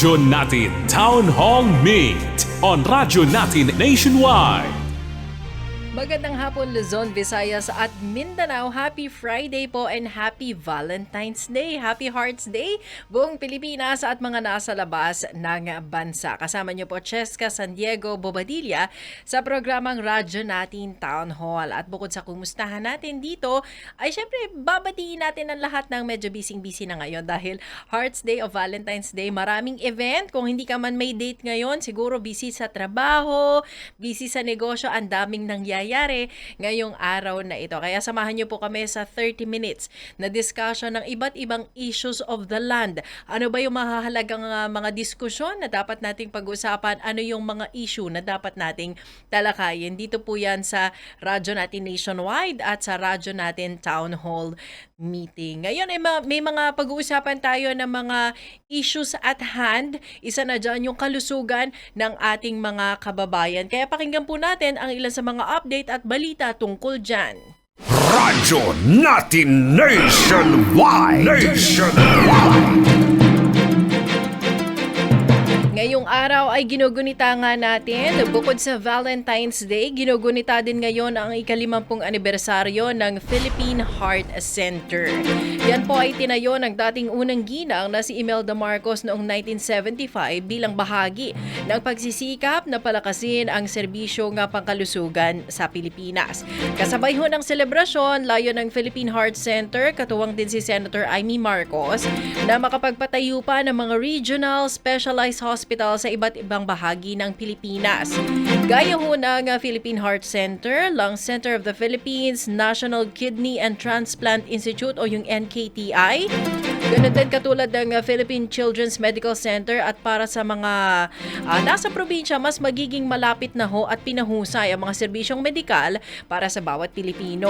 Radyo Natin Town Hall Meet on Radyo Natin Nationwide. Magandang hapon Luzon, Visayas at Mindanao. Happy Friday po and happy Valentine's Day. Happy Hearts Day buong Pilipinas at mga nasa labas ng bansa. Kasama niyo po Cheska San Diego Bobadilla sa programang Radyo Natin Town Hall. At bukod sa kumustahan natin dito, ay syempre babatiin natin ang lahat ng medyo busy-busy na ngayon dahil Hearts Day o Valentine's Day. Maraming event. Kung hindi ka man may date ngayon, siguro busy sa trabaho, busy sa negosyo, ang daming nangyayari ngayong araw na ito. Kaya samahan niyo po kami sa 30 minutes na discussion ng iba't ibang issues of the land. Ano ba yung mahahalagang uh, mga diskusyon na dapat nating pag-usapan? Ano yung mga issue na dapat nating talakayin? Dito po yan sa radyo natin nationwide at sa radyo natin town hall meeting. Ngayon ay ma- may mga pag-uusapan tayo ng mga issues at hand. Isa na dyan yung kalusugan ng ating mga kababayan. Kaya pakinggan po natin ang ilan sa mga update at balita tungkol dyan. Radyo Natin Nationwide! Nationwide! Ngayong araw ay ginugunita nga natin, bukod sa Valentine's Day, ginugunita din ngayon ang ikalimampung anibersaryo ng Philippine Heart Center. Yan po ay tinayo ng dating unang ginang na si Imelda Marcos noong 1975 bilang bahagi ng pagsisikap na palakasin ang serbisyo nga pangkalusugan sa Pilipinas. Kasabay ho ng selebrasyon, layo ng Philippine Heart Center, katuwang din si Senator Amy Marcos, na makapagpatayo pa ng mga regional specialized hospital sa iba't ibang bahagi ng Pilipinas. Gaya ho ng uh, Philippine Heart Center, Lung Center of the Philippines, National Kidney and Transplant Institute o yung NKTI. Ganun din katulad ng uh, Philippine Children's Medical Center at para sa mga uh, nasa probinsya, mas magiging malapit na ho at pinahusay ang mga serbisyong medikal para sa bawat Pilipino.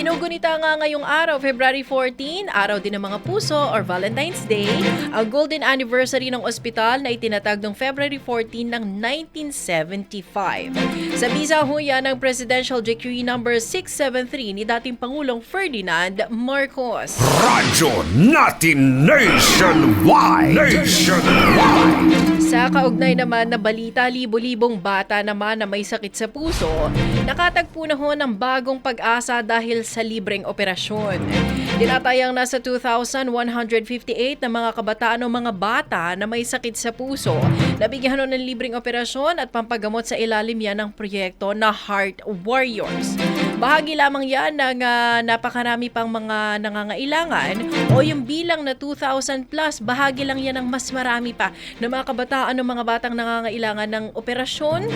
Ginugunita nga ngayong araw, February 14, araw din ng mga puso or Valentine's Day, ang golden anniversary ng ospital na itinatag noong February 14 ng 1975. Sa bisa ho yan ng Presidential Decree number 673 ni dating Pangulong Ferdinand Marcos. Radyo Natin Nationwide! Nationwide! Sa kaugnay naman na balita, libo-libong bata naman na may sakit sa puso, nakatagpo na ho ng bagong pag-asa dahil sa libreng operasyon. Tinatayang nasa 2,158 na mga kabataan o mga bata na may sakit sa puso. Nabigyan ng libreng operasyon at pampagamot sa ilalim yan ng proyekto na Heart Warriors. Bahagi lamang yan ng uh, napakarami pang mga nangangailangan o yung bilang na 2,000 plus, bahagi lang yan ng mas marami pa na mga kabataan o mga batang nangangailangan ng operasyon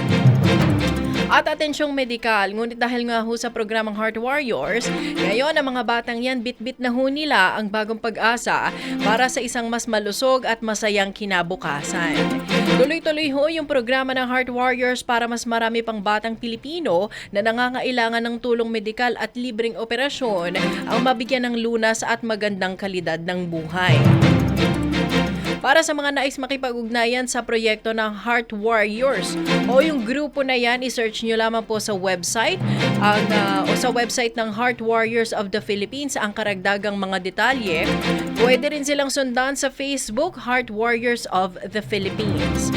at atensyong medikal. Ngunit dahil nga ho sa programang Heart Warriors, ngayon ang mga batang yan bit-bit na ho nila ang bagong pag-asa para sa isang mas malusog at masayang kinabukasan. Tuloy-tuloy ho yung programa ng Heart Warriors para mas marami pang batang Pilipino na nangangailangan ng tulong medikal at libreng operasyon ang mabigyan ng lunas at magandang kalidad ng buhay. Para sa mga nais makipag-ugnayan sa proyekto ng Heart Warriors o yung grupo na yan, i-search nyo lamang po sa website ang, uh, o sa website ng Heart Warriors of the Philippines ang karagdagang mga detalye. Pwede rin silang sundan sa Facebook Heart Warriors of the Philippines.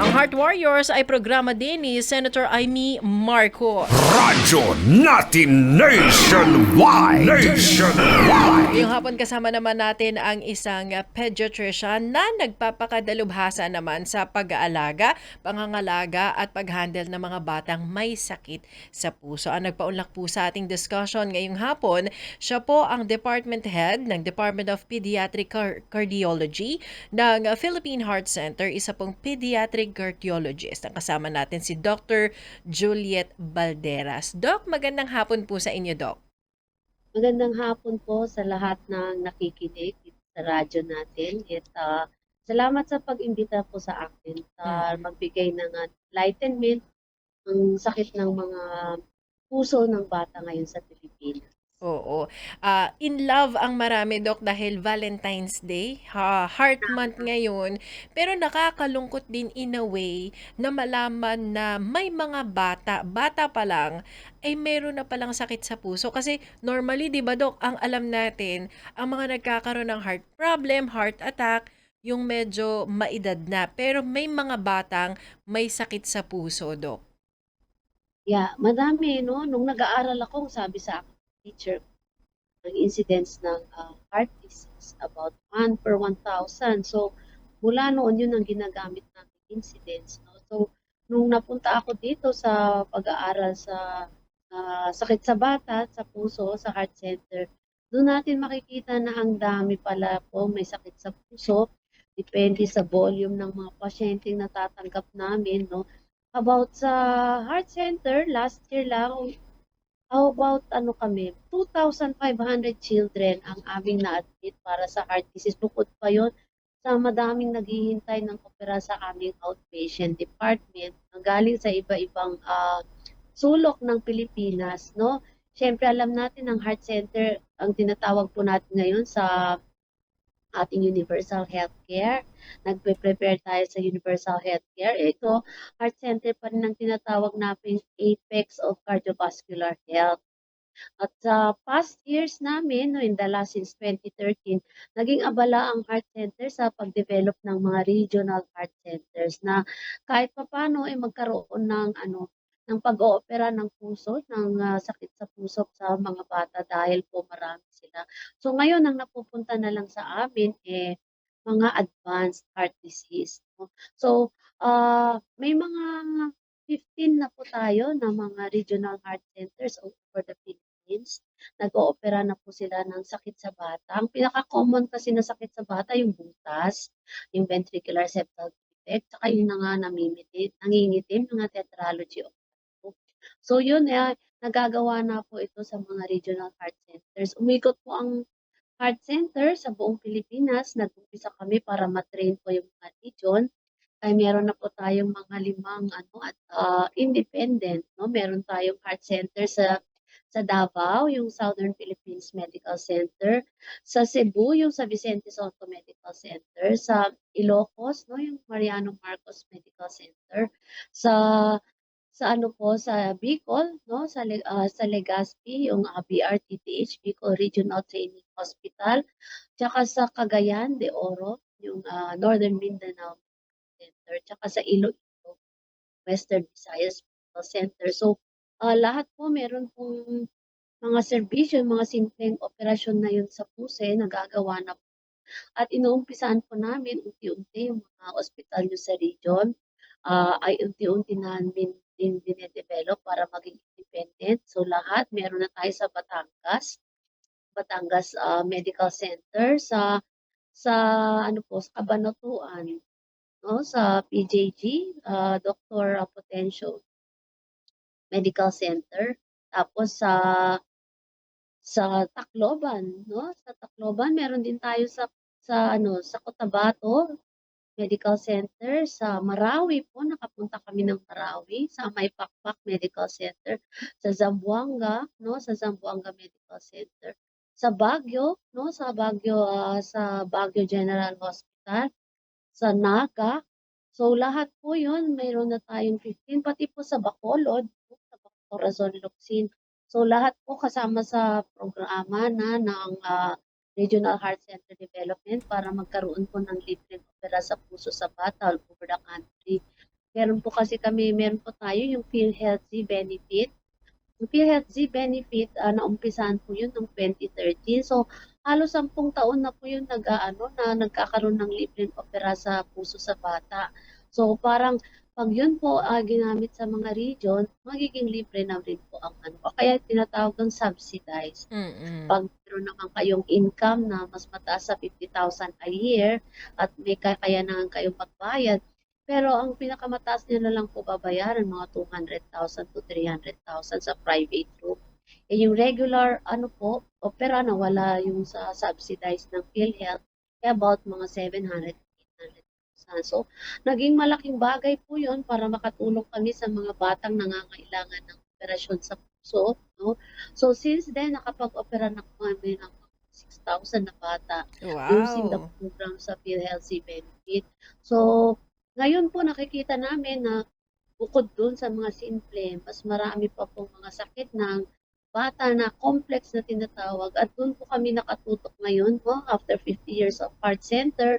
Ang Heart Warriors ay programa din ni Senator Amy Marcos. Radyo Natin Nationwide! Nationwide! Yung hapon kasama naman natin ang isang pediatrician na nagpapakadalubhasa naman sa pag-aalaga, pangangalaga at pag-handle ng mga batang may sakit sa puso. Ang nagpaunlak po sa ating discussion ngayong hapon, siya po ang Department Head ng Department of Pediatric Car- Cardiology ng Philippine Heart Center, isa pong pediatric cardiologist. Ang kasama natin si Dr. Juliet Balderas. Doc, magandang hapon po sa inyo, Doc. Magandang hapon po sa lahat ng nakikinig sa radyo natin. At uh, salamat sa pag-imbita po sa akin sa magbigay ng enlightenment ang sakit ng mga puso ng bata ngayon sa Pilipinas. Oo. Ah, in love ang marami, Dok, dahil Valentine's Day, ha, Heart Month ngayon. Pero nakakalungkot din in a way na malaman na may mga bata, bata pa lang, ay meron na palang sakit sa puso. Kasi normally, di ba, Dok, ang alam natin, ang mga nagkakaroon ng heart problem, heart attack, yung medyo maedad na pero may mga batang may sakit sa puso, Dok? Yeah, madami 'no. Nung nag-aaral ako, sabi sa akin teacher ang incidence ng, ah, heart disease about 1 per 1,000. So, mula noon yun ang ginagamit naming incidence 'no. So, nung napunta ako dito sa pag-aaral sa, ah, sakit sa bata, sa puso, sa heart center, dun natin makikita na ang dami pala po may sakit sa puso, depende sa volume ng mga pasyenteng natatanggap namin 'no. About sa heart center, last year lang, how about ano kami, 2,500 children ang aming na-admit para sa heart disease. Bukod pa yun sa madaming naghihintay ng opera sa aming outpatient department na galing sa iba-ibang ah, sulok ng Pilipinas, no? Siyempre, alam natin ang heart center, ang tinatawag po natin ngayon sa ating universal healthcare. Nagpe-prepare tayo sa universal healthcare. Ito, heart center pa rin ang tinatawag natin apex of cardiovascular health. At sa past years namin, no, in the last since 2013, naging abala ang heart center sa pag-develop ng mga regional heart centers na kahit papano ay magkaroon ng ano ng pag-oopera ng puso, ng ah, sakit sa puso sa mga bata dahil po marami sila. So ngayon ang napupunta na lang sa amin eh mga advanced heart disease. So ah, may mga 15 na po tayo na mga regional heart centers over the Philippines. Nag-oopera na po sila ng sakit sa bata. Ang pinaka-common kasi na sakit sa bata yung butas, yung ventricular septal defect, saka yung nga namimitit, nangingitim, mga tetralogy of. So yun, eh, nagagawa na po ito sa mga regional heart centers. Umikot po ang heart center sa buong Pilipinas. Nag-umpisa kami para matrain po yung mga region. Ay meron na po tayong mga limang ano at ah, independent no? Meron tayong heart center sa sa Davao yung Southern Philippines Medical Center. Sa Cebu yung sa Vicente Soto Medical Center. Sa Ilocos no? Yung Mariano Marcos Medical Center. Sa sa ano po sa Bicol no sa Le- ah, sa Legazpi yung ah, BRTTH Bicol Regional Training Hospital tsaka sa Cagayan de Oro yung ah, Northern Mindanao Center, tsaka sa Iloilo, Western Visayas Medical Center. So, ah, lahat po meron pong mga serbisyo, mga simpleng operasyon na yun sa puso, eh, nagagawa na po. At inuumpisahan po namin unti-unti yung mga ospital nyo sa region, ah, ay unti-unti namin din dinedevelop para maging independent. So, lahat meron na tayo sa Batangas, Batangas ah, Medical Center, sa sa ano po, sa Cabanatuan, no, sa PJG, ah, Dr. Potencio Medical Center. Tapos sa sa Tacloban, no? Sa Tacloban meron din tayo sa sa ano, sa Cotabato Medical Center, sa Marawi po nakapunta kami ng Marawi, sa Maypakpak Medical Center, sa Zamboanga, no? Sa Zamboanga Medical Center. Sa Baguio, no? Sa Baguio ah, sa Baguio General Hospital, sa Naga. So lahat po 'yun mayroon na tayong 15 pati po sa Bacolod, no, sa Corazon Luxin. So lahat po kasama sa programa na ng ah, Regional Heart Center Development para magkaroon po ng libreng opera sa puso sa bata all over the country. Meron po kasi kami, meron po tayo yung PhilHealth Z benefit. Yung PhilHealth Z benefit, ah, naumpisahan po yun noong 2013. So, halos sampung taon na po yun nag, ah, ano, na nagkakaroon ng libreng opera sa puso sa bata. So, parang pag yun po ah, ginamit sa mga region, magiging libre na rin po ang ano. O Kaya tinatawag ng subsidized. Mm. Pag meron naman kayong income na mas mataas sa 50,000 a year at may kakayanan kayong magbayad, pero ang pinakamataas nila lang po babayaran mga 200,000 to 300,000 sa private room. Eh yung regular ano po, opera na wala yung sa subsidized ng PhilHealth, eh about mga 700 800,000. So, naging malaking bagay po yun para makatulong kami sa mga batang nangangailangan ng operasyon sa puso. No? So, since then, nakapag-opera na kami ng mga 6,000 na bata using the Wow. program sa PhilHealth benefit. So, ngayon po nakikita namin na bukod dun sa mga simple, mas marami pa pong mga sakit ng bata na complex na tinatawag at doon po kami nakatutok ngayon no, after 50 years of heart center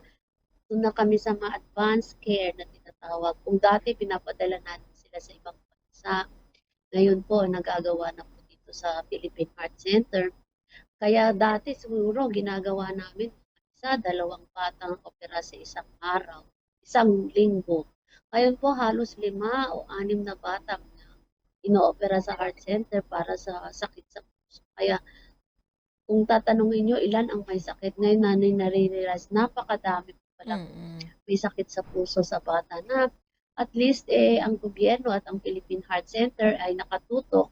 Doon na kami sa mga advanced care na tinatawag. Kung dati pinapadala natin sila sa ibang bansa, ngayon po nagagawa na po dito sa Philippine Heart Center. Kaya dati siguro ginagawa namin isa, dalawang batang opera sa isang araw, isang linggo. Ngayon po halos lima o anim na batang na inoopera sa heart center para sa sakit sa puso. Kaya kung tatanungin nyo ilan ang may sakit, ngayon namin nare-realize napakadami pala Mm-mm. may sakit sa puso sa bata na at least eh ang gobyerno at ang Philippine Heart Center ay nakatutok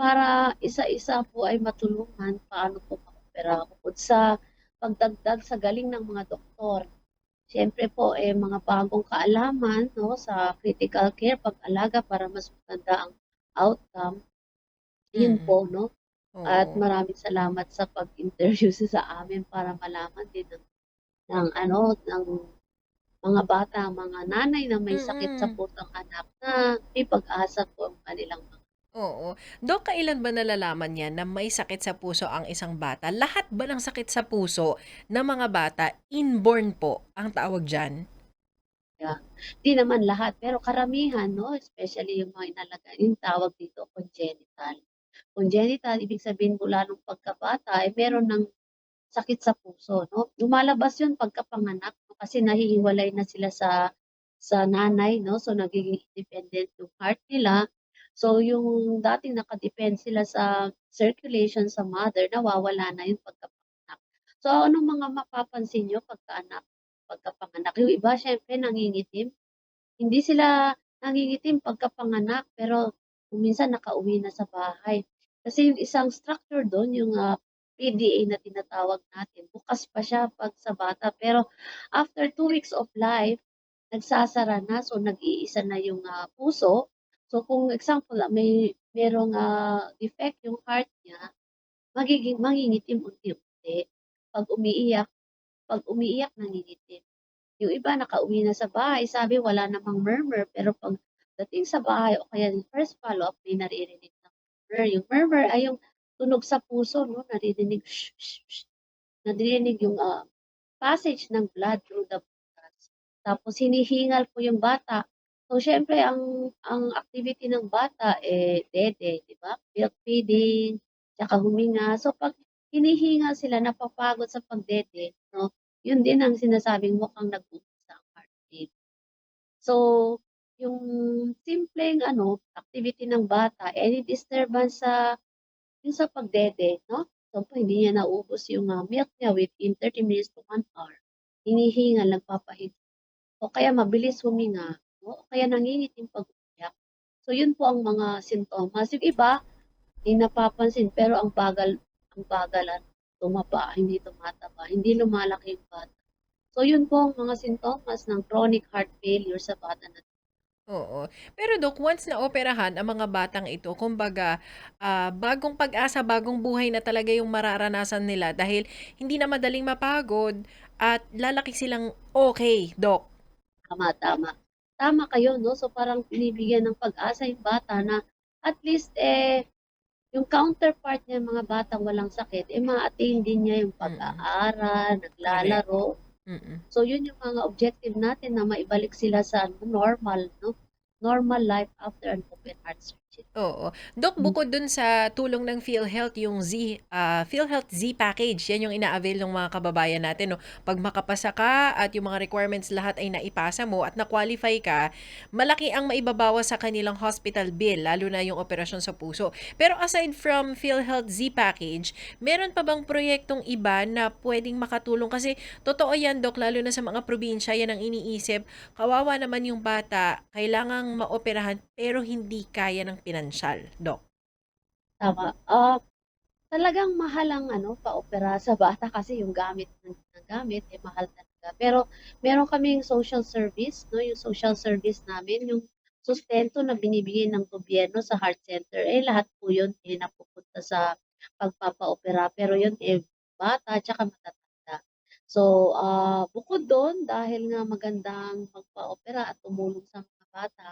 para isa-isa po ay matulungan paano po makopera bukod sa pagdagdag sa galing ng mga doktor. Siyempre po eh mga bagong kaalaman no sa critical care pag-alaga para mas maganda ang outcome. Yun Mm. po no. At Oo. maraming salamat sa pag-interview sa amin para malaman din ng, ng ano ng mga bata, mga nanay na may sakit sa Mm. pusong anak na may pag-asa po ang kanilang mga Oo. Dok, kailan ba nalalaman yan na may sakit sa puso ang isang bata? Lahat ba ng sakit sa puso ng mga bata, inborn po ang tawag dyan? Di naman lahat, pero karamihan, no, especially yung mga inalaga, yung tawag dito congenital. Congenital, ibig sabihin mula nung pagkabata, ay meron ng sakit sa puso, no? Lumalabas yun pagkapanganak, no? kasi nahihiwalay na sila sa sa nanay, no? So nagiging independent yung heart nila. So yung dating nakadepend sila sa circulation sa mother, nawawala na yung pagkapanganak. So anong mga mapapansin nyo pagkaanak, pagkapanganak? Yung iba syempre nangingitim. Hindi sila nangingitim pagkapanganak, pero minsan nakauwi na sa bahay. Kasi yung isang structure doon, yung ah, PDA na tinatawag natin, bukas pa siya pag sa bata. Pero after two weeks of life, nagsasara na, so nag-iisa na yung ah, puso. So kung example, ah, may merong ah, defect yung heart niya, magiging mangingitim unti-unti. Pag umiiyak, pag umiiyak nangingitim. Yung iba nakauwi na sa bahay, sabi wala namang murmur, pero pag dating sa bahay o kaya yung first follow-up, may naririnig na murmur. Yung murmur ay yung tunog sa puso, no? Naririnig, shh, shh, shh. Naririnig yung ah, passage ng blood through the buttons. Tapos hinihingal po yung bata. So, syempre, ang ang activity ng bata, eh, dede, di ba? Milk feeding, tsaka huminga. So, pag hinihingal sila, napapagod sa pagdede, no? Yun din ang sinasabing mukhang nag-uumpisa ang heartbeat. So, yung simpleng ano, activity ng bata, any disturbance sa yung sa pagdede, no? Po, hindi niya naubos yung ah, milk niya within 30 minutes to 1 hour. Hinihingal, nagpapahinga. O kaya mabilis huminga? O kaya nangingitim pag umiyak. So, yun po ang mga sintomas. Yung iba, hindi napapansin, pero ang bagal, ang bagalan, tumaba, hindi tumataba, hindi lumalaki yung bata. So, yun po ang mga sintomas ng chronic heart failure sa bata na Oo. Pero Dok, once na operahan ang mga batang ito, kumbaga, ah, bagong pag-asa, bagong buhay na talaga yung mararanasan nila dahil hindi na madaling mapagod at lalaki silang okay, Dok. Tama, tama. Tama kayo, no? So, parang binibigyan ng pag-asa yung bata na at least, eh, yung counterpart niya, mga batang walang sakit, eh, ma-attain din niya yung pag-aaral, naglalaro. Mm-mm. So, yun yung mga objective natin na maibalik sila sa ano, normal, no? Normal life after an open heart surgery. Oo. Dok, bukod dun sa tulong ng PhilHealth, yung Z, ah, PhilHealth Z package, yan yung ina-avail ng mga kababayan natin. No? Pag makapasa ka at yung mga requirements lahat ay naipasa mo at na-qualify ka, malaki ang maibabawas sa kanilang hospital bill, lalo na yung operasyon sa puso. Pero aside from PhilHealth Z package, meron pa bang proyektong iba na pwedeng makatulong? Kasi totoo yan, Dok, lalo na sa mga probinsya, yan ang iniisip. Kawawa naman yung bata, kailangang maoperahan pero hindi kaya ng pinansyal, Dok. Tama. Ah, talagang mahal ang ano, paopera sa bata kasi yung gamit ng, gamit, eh, mahal talaga. Pero meron kaming social service, no? Yung social service namin, yung sustento na binibigay ng gobyerno sa heart center, eh, lahat po yun, eh, napupunta sa pagpapaopera. Pero yun, eh, bata, tsaka matatanda. So, ah, bukod doon, dahil nga magandang magpa-opera at tumulong sa mga bata,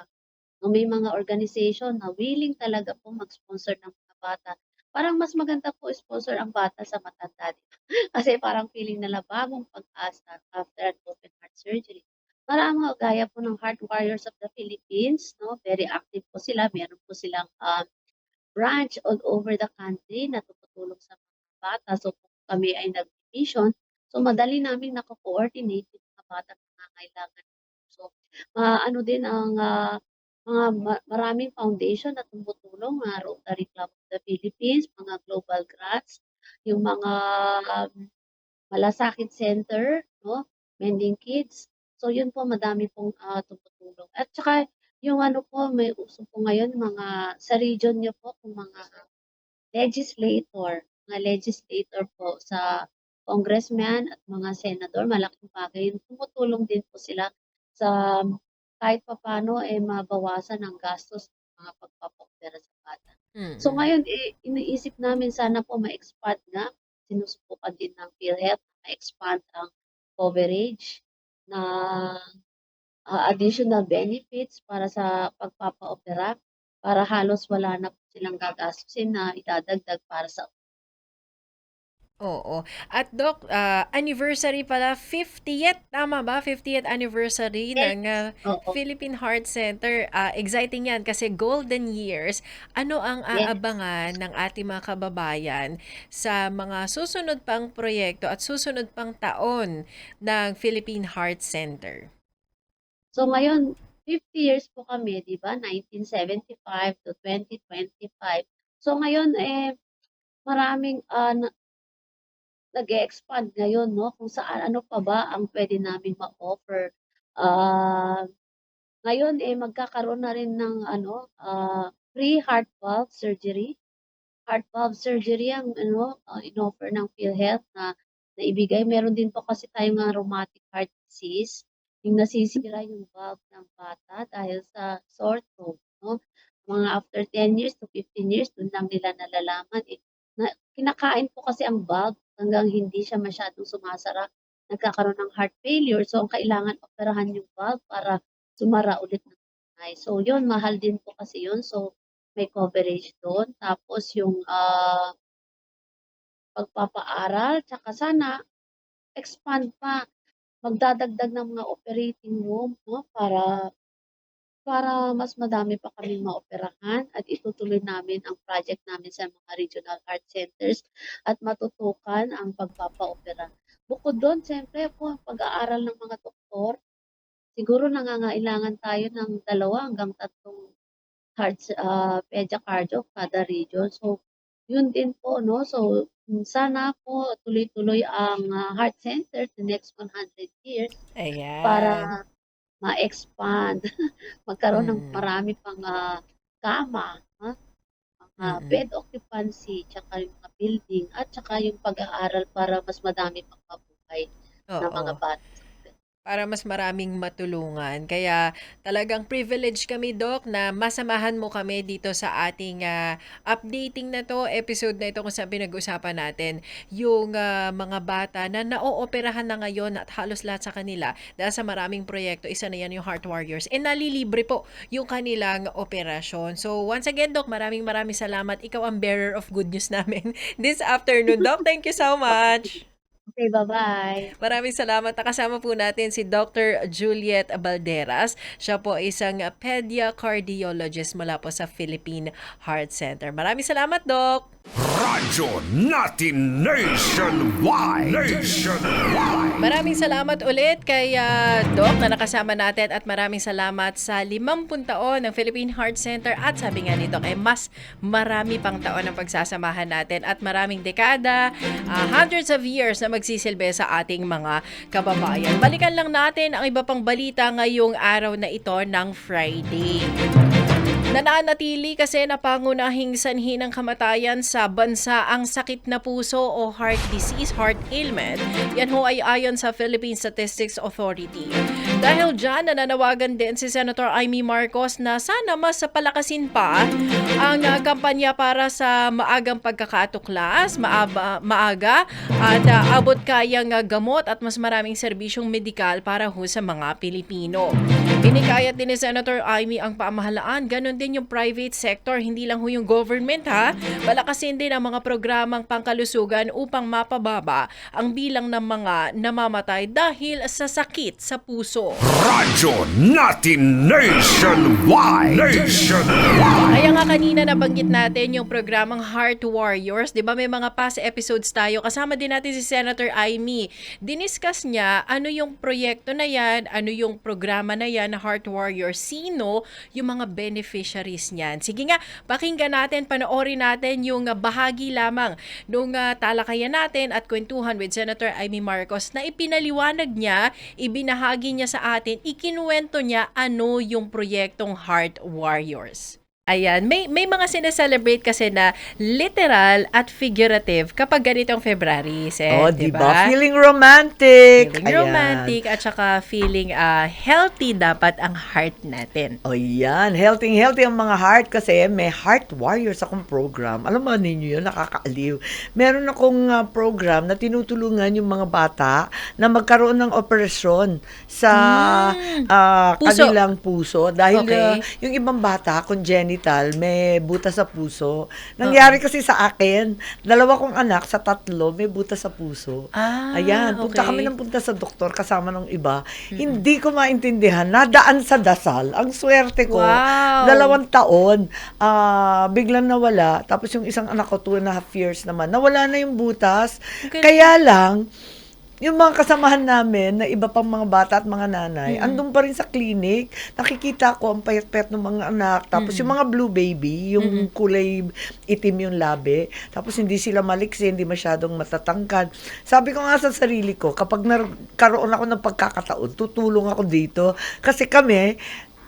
no, may mga organization na willing talaga po mag-sponsor ng mga bata. Parang mas maganda po sponsor ang bata sa matanda? Kasi parang feeling nila bagong pag-asa after an open heart surgery. Marami gaya po ng Heart Warriors of the Philippines, no? Very active po sila. Meron po silang um, branch all over the country na tumutulong sa mga bata. So kung kami ay nag-mission, so madali namin nako-coordinate yung mga bata na nangangailangan. So ano din ang ah, mga ma- maraming foundation na tumutulong, mga Rotary Club of the Philippines, mga Global Grants, yung mga um, Malasakit Center, no? Mending Kids. So yun po madami pong ah, tumutulong. At saka yung ano po may uso po ngayon mga sa region niyo po kung mga legislator, mga legislator po sa congressman at mga senador, malaking bagay. Tumutulong din po sila sa kahit papaano eh mabawasan ang gastos ng mga pagpapopera sa bata. So Mm. ngayon, eh, iniisip namin sana po ma-expand nga. Sinusubukan din ng PhilHealth na ma-expand ang coverage na ah, additional benefits para sa pagpapaopera para halos wala na po silang gagastusin na idadagdag para sa Oo. At Doc, ah, anniversary pala, 50th, tama ba? 50th anniversary Yes. ng ah, Oo. Philippine Heart Center. Ah, exciting yan kasi golden years. Ano ang Yes. aabangan ng ating mga kababayan sa mga susunod pang proyekto at susunod pang taon ng Philippine Heart Center? So ngayon, 50 years po kami, di ba? 1975 to 2025. So ngayon, eh, maraming ah, na- nag-expand ngayon, no? Kung saan, ano pa ba ang pwede namin ma-offer. Ah, ngayon, eh, magkakaroon na rin ng, ano, ah, free heart valve surgery. Heart valve surgery ang, ano, ah, in-offer ng PhilHealth na naibigay. Meron din po kasi tayong mga rheumatic heart disease, yung nasisira yung valve ng bata dahil sa sore throat, no? Mga after 10 years to 15 years, dun lang nila nalalaman, eh, na kinakain po kasi ang valve hanggang hindi siya masyadong sumasara, nagkakaroon ng heart failure. So, ang kailangan operahan yung valve para sumara ulit ng tunay. So, yun, mahal din po kasi yun. So, may coverage doon. Tapos yung ah, pagpapaaral, tsaka sana expand pa. Magdadagdag ng mga operating room no, para para mas madami pa kaming maoperahan at itutuloy namin ang project namin sa mga regional heart centers at matutukan ang pagpapaopera. Bukod doon, siyempre po, ang pag-aaral ng mga doktor, siguro nangangailangan tayo ng dalawa hanggang tatlong heart uh, pedia-cardio kada region. So, yun din po, no? So, sana po tuloy-tuloy ang ah, heart center the next 100 years Ayan. para ma-expand, magkaroon ng Mm. marami pang ah, kama, ha? mga Mm-mm. bed occupancy, tsaka yung mga building, at tsaka yung pag-aaral para mas madami pang mabuhay ng mga Oo. bata. Para mas maraming matulungan. Kaya talagang privilege kami, Doc, na masamahan mo kami dito sa ating ah, updating na to, episode na ito kung saan pinag-usapan natin yung ah, mga bata na naooperahan na ngayon at halos lahat sa kanila dahil sa maraming proyekto. Isa na yan yung Heart Warriors. E nalilibre po yung kanilang operasyon. So once again, Doc, maraming maraming salamat. Ikaw ang bearer of good news namin this afternoon. Doc, thank you so much. Okay, bye-bye. Maraming salamat. Nakasama po natin si Dr. Juliet Balderas. Siya po isang pedia cardiologist mula po sa Philippine Heart Center. Maraming salamat, Doc! Radyo natin nationwide. Nationwide. Maraming salamat ulit kay ah, Doc na nakasama natin at maraming salamat sa 50 taon ng Philippine Heart Center at sabi nga ni Doc, eh, mas marami pang taon ang pagsasamahan natin at maraming dekada, ah, hundreds of years na magsisilbi sa ating mga kababayan. Balikan lang natin ang iba pang balita ngayong araw na ito ng Friday. Nananatili kasi na pangunahing sanhi ng kamatayan sa bansa ang sakit na puso o heart disease, heart ailment. Yan ho ay ayon sa Philippine Statistics Authority. Dahil dyan, nananawagan din si Senator Amy Marcos na sana mas palakasin pa ang ah, kampanya para sa maagang pagkakatuklas, maaba, maaga at ah, abot kayang ah, gamot at mas maraming serbisyong medikal para ho sa mga Pilipino. Pinikayat din ni Senator Amy ang pamahalaan, ganun din yung private sector, hindi lang ho yung government ha. Palakasin din ang mga programang pangkalusugan upang mapababa ang bilang ng mga namamatay dahil sa sakit sa puso. Radyo natin nationwide. Nationwide. Kaya nga kanina nabanggit natin yung programang Heart Warriors. Di ba may mga past episodes tayo. Kasama din natin si Senator Amy. Diniscuss niya ano yung proyekto na yan, ano yung programa na yan na Heart Warriors, sino yung mga beneficiaries niyan. Sige nga, pakinggan natin, panoorin natin yung uh, bahagi lamang nung uh, talakayan natin at kwentuhan with Senator Amy Marcos na ipinaliwanag niya, ibinahagi niya sa atin, ikinuwento niya ano yung proyektong Heart Warriors. Ayan, may may mga sineselebrate kasi na literal at figurative kapag ganitong February, Seth, Oh, di di ba? Feeling romantic. Feeling Ayan. romantic at saka feeling ah, healthy dapat ang heart natin. O yan, healthy healthy ang mga heart kasi may Heart Warriors akong program. Alam mo ninyo yun, nakakaaliw. Meron akong ah, program na tinutulungan yung mga bata na magkaroon ng operasyon sa ah, Hmm. Puso. kanilang puso. Dahil Okay. ah, yung ibang bata, congenital, may butas sa puso. Nangyari kasi sa akin, dalawa kong anak sa tatlo, may butas sa puso. Ah, Ayan, punta okay. kami ng punta sa doktor kasama ng iba. Hindi ko maintindihan. Nadaan sa dasal. Ang swerte ko. Wow. Dalawang taon, ah, biglang nawala. Tapos yung isang anak ko, two and a half years naman, nawala na yung butas. Okay. Kaya lang, yung mga kasamahan namin na iba pang mga bata at mga nanay, andun pa rin sa clinic. Nakikita ko ang payat-payat ng mga anak. Tapos yung mga blue baby, yung kulay itim yung labi. Tapos hindi sila maliksi, hindi masyadong matatangkad. Sabi ko nga sa sarili ko, kapag nagkaroon ako ng pagkakataon, tutulong ako dito. Kasi kami,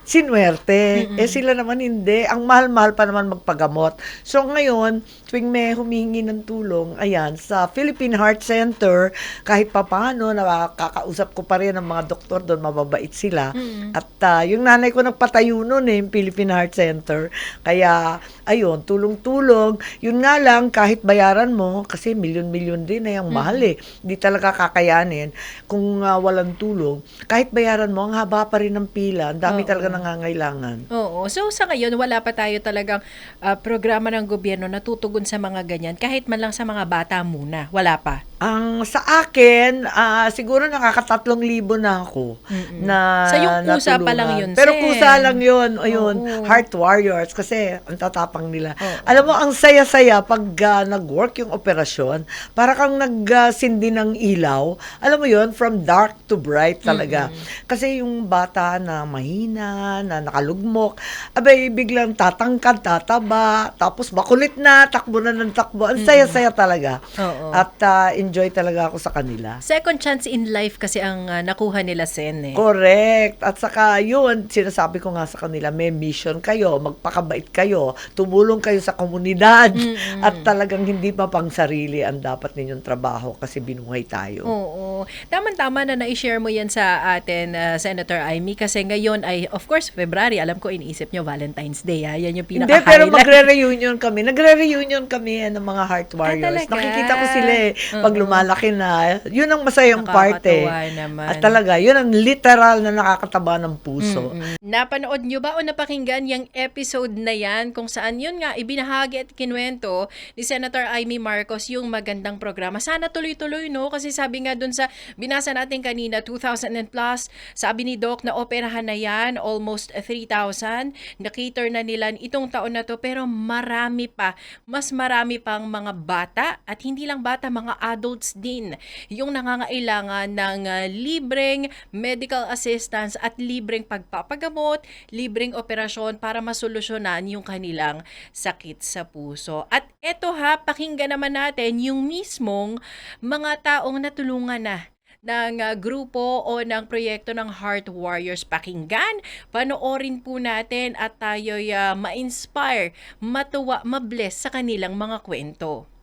sinwerte. Eh sila naman hindi. Ang mahal-mahal pa naman magpagamot. So ngayon, tuwing may humingi ng tulong, ayan, sa Philippine Heart Center, kahit papano, nakakausap ko pa rin ang mga doktor doon, mababait sila. At ah, yung nanay ko nagpatayo noon eh, yung Philippine Heart Center. Kaya, ayun, tulong-tulong. Yun nga lang, kahit bayaran mo, kasi milyon-milyon din eh, ang mahal eh. Hindi talaga kakayanin kung ah, walang tulong. Kahit bayaran mo, ang haba pa rin ng pila. Ang dami Oo. talaga nangangailangan. Oo. So sa ngayon, wala pa tayo talagang ah, programa ng gobyerno na tutugon sa mga ganyan. Kahit man lang sa mga bata muna. Wala pa. Ang sa akin, ah, siguro nakakatatlong libo na ako Mm-mm. na Sa yung kusa pa lang yun, Pero Sen. kusa lang yun. Ayun, Oo. Heart Warriors kasi ang tatapang nila. Oo. Alam mo, ang saya-saya pag ah, nag-work yung operasyon, para kang nagsindi ng ilaw. Alam mo yun, from dark to bright talaga. Kasi yung bata na mahina, na nakalugmok, abay biglang tatangkad, tataba, tapos makulit na, takbo na ng takbo. Ang saya-saya talaga. Oo. At ah, enjoy talaga ako sa kanila. Second chance in life kasi ang ah, nakuha nila Sen eh. Correct. At saka yun, sinasabi ko nga sa kanila, may mission kayo, magpakabait kayo, tumulong kayo sa komunidad, at talagang hindi pa pang sarili ang dapat ninyong trabaho kasi binuhay tayo. Oo. Tama-tama na na-share mo yan sa atin, ah, Senator Amy, kasi ngayon ay, of course, February, alam ko iniisip nyo Valentine's Day, ha? Yan yung Hindi, pinaka-highlight. pero magre-reunion kami. Nagre-reunion kami eh, ng mga Heart Warriors. talaga? Nakikita ko sila eh, pag. Lumalaki na. Yun ang masayang part eh. Naman. At talaga, yun ang literal na nakakataba ng puso. Mm-mm. Napanood nyo ba o napakinggan yung episode na yan kung saan yun nga ibinahagi at kinwento ni Senator Amy Marcos yung magandang programa. Sana tuloy-tuloy no kasi sabi nga dun sa binasa natin kanina 2,000 and plus sabi ni Doc na operahan na yan almost 3,000 na-cater na nila itong taon na to pero marami pa mas marami pang mga bata at hindi lang bata mga adults din yung nangangailangan ng ah, libreng medical assistance at libreng pagpapagamot, libreng operasyon para masolusyonan yung kanilang sakit sa puso. At eto ha, pakinggan naman natin yung mismong mga taong natulungan na ng ah, grupo o ng proyekto ng Heart Warriors pakinggan. Panoorin po natin at tayo'y ah, ma-inspire, matuwa, mabless sa kanilang mga kwento.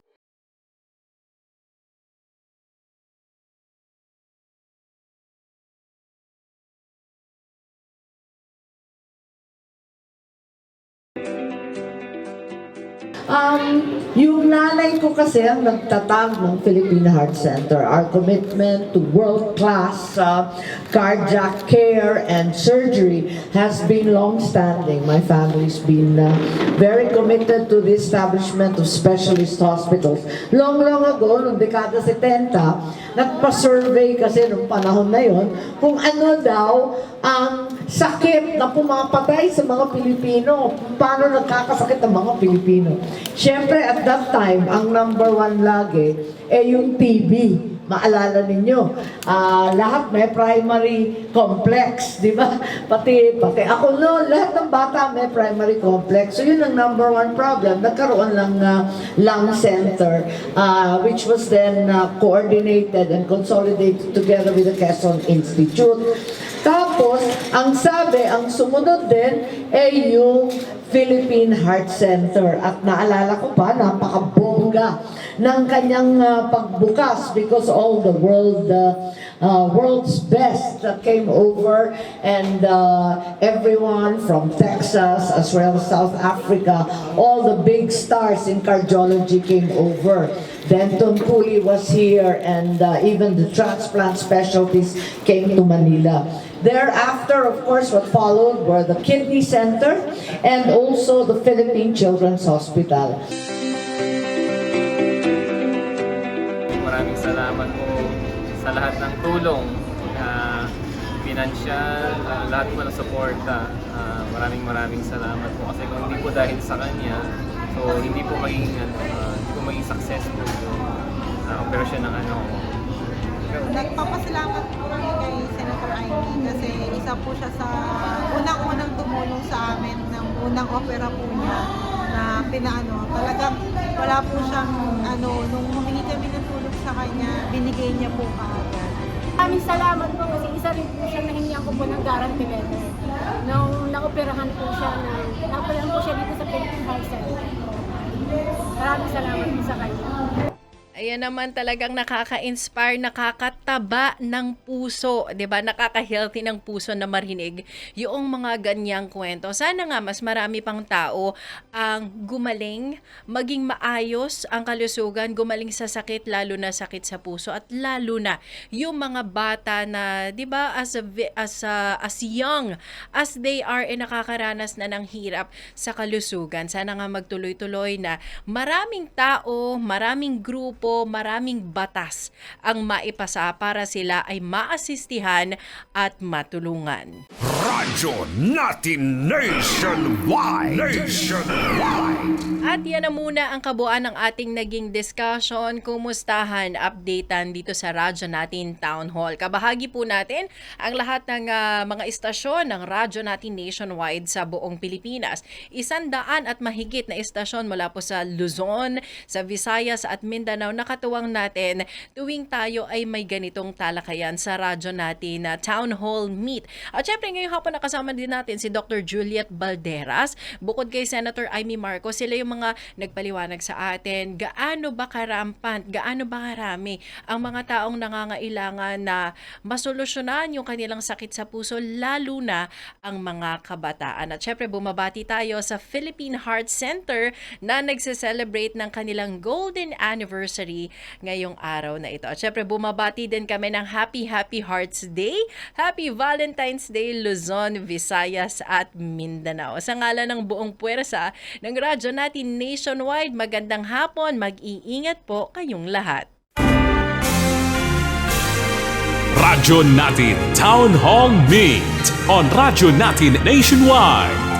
Um, yung nanay ko kasi ang nagtatag ng Philippine Heart Center. Our commitment to world-class uh, cardiac care and surgery has been long-standing. My family's been uh, very committed to the establishment of specialist hospitals. Long, long ago, noong dekada 70, nagpa-survey kasi noong panahon na yon kung ano daw ang sakit na pumapatay sa mga Pilipino. Paano nagkakasakit ang mga Pilipino. Siyempre, at that time, ang number one lagi, eh yung TB. Maalala ninyo, ah, lahat may primary complex, di ba? Pati, pati ako no, lahat ng bata may primary complex. So yun ang number one problem. Nagkaroon ng ah, lung center, ah, which was then ah, coordinated and consolidated together with the Quezon Institute. Tapos, ang sabi, ang sumunod din ay yung Philippine Heart Center. At naalala ko pa, napakabongga ng kanyang ah, pagbukas because all the world uh, uh, world's best that came over and uh, everyone from Texas as well as South Africa, all the big stars in cardiology came over. Denton Cooley was here and uh, even the transplant specialties came to Manila. Thereafter, of course, what followed were the Kidney Center and also the Philippine Children's Hospital. Maraming salamat po sa lahat ng tulong, uh, financial, ah, lahat po ng suporta. Ah, maraming maraming salamat po kasi kung hindi po dahil sa kanya, so hindi po magiging, ano, ah, hindi po magiging successful yung ah, operasyon ng ano. Nagpapasalamat po kami kay Senator Amy kasi isa po siya sa unang-unang tumulong sa amin ng unang opera po niya na pinaano. Talagang wala po siyang ano, nung humingi kami ng tulong sa kanya, binigay niya po kaagad. Maraming salamat po kasi isa rin po siya nahingihan ko po ng guarantee letter. Nung naoperahan po siya, na, naoperahan po siya dito sa Philippine Heart Center. Maraming salamat po sa kanya. Ayan naman talagang nakaka-inspire, nakakataba ng puso, 'di ba? Nakaka-healthy ng puso na marinig yung mga ganyang kwento. Sana nga mas marami pang tao ang gumaling, maging maayos ang kalusugan, gumaling sa sakit lalo na sakit sa puso at lalo na yung mga bata na 'di ba as a, as a- as young as they are eh, nakakaranas na ng hirap sa kalusugan. Sana nga magtuloy-tuloy na maraming tao, maraming grupo, maraming batas ang maipasa para sila ay maasistihan at matulungan. Radyo natin nationwide. Nationwide. At yan na muna ang kabuuan ng ating naging discussion. Kumustahan, updatean dito sa radyo natin Town Hall. Kabahagi po natin ang lahat ng ah, mga istasyon ng radyo natin nationwide sa buong Pilipinas. Isandaan at mahigit na istasyon mula po sa Luzon, sa Visayas at Mindanao. Nakatuwang natin tuwing tayo ay may ganitong talakayan sa radyo natin na Town Hall Meet. At syempre ngayong hapon nakasama din natin si Dr. Juliet Balderas. Bukod kay Senator Amy Marcos, sila yung mga nagpaliwanag sa atin gaano ba karampant, gaano ba karami ang mga taong nangangailangan na masolusyonan yung kanilang sakit sa puso, lalo na ang mga kabataan. At syempre bumabati tayo sa Philippine Heart Center na nagse-celebrate ng kanilang golden anniversary ngayong araw na ito. At syempre bumabati din kami ng Happy Happy Hearts Day, Happy Valentine's Day Luzon, Visayas at Mindanao. Sa ngalan ng buong puwersa ng radyo natin nationwide, magandang hapon, mag-iingat po kayong lahat. Radyo natin Town Hall Meet on Radyo natin Nationwide.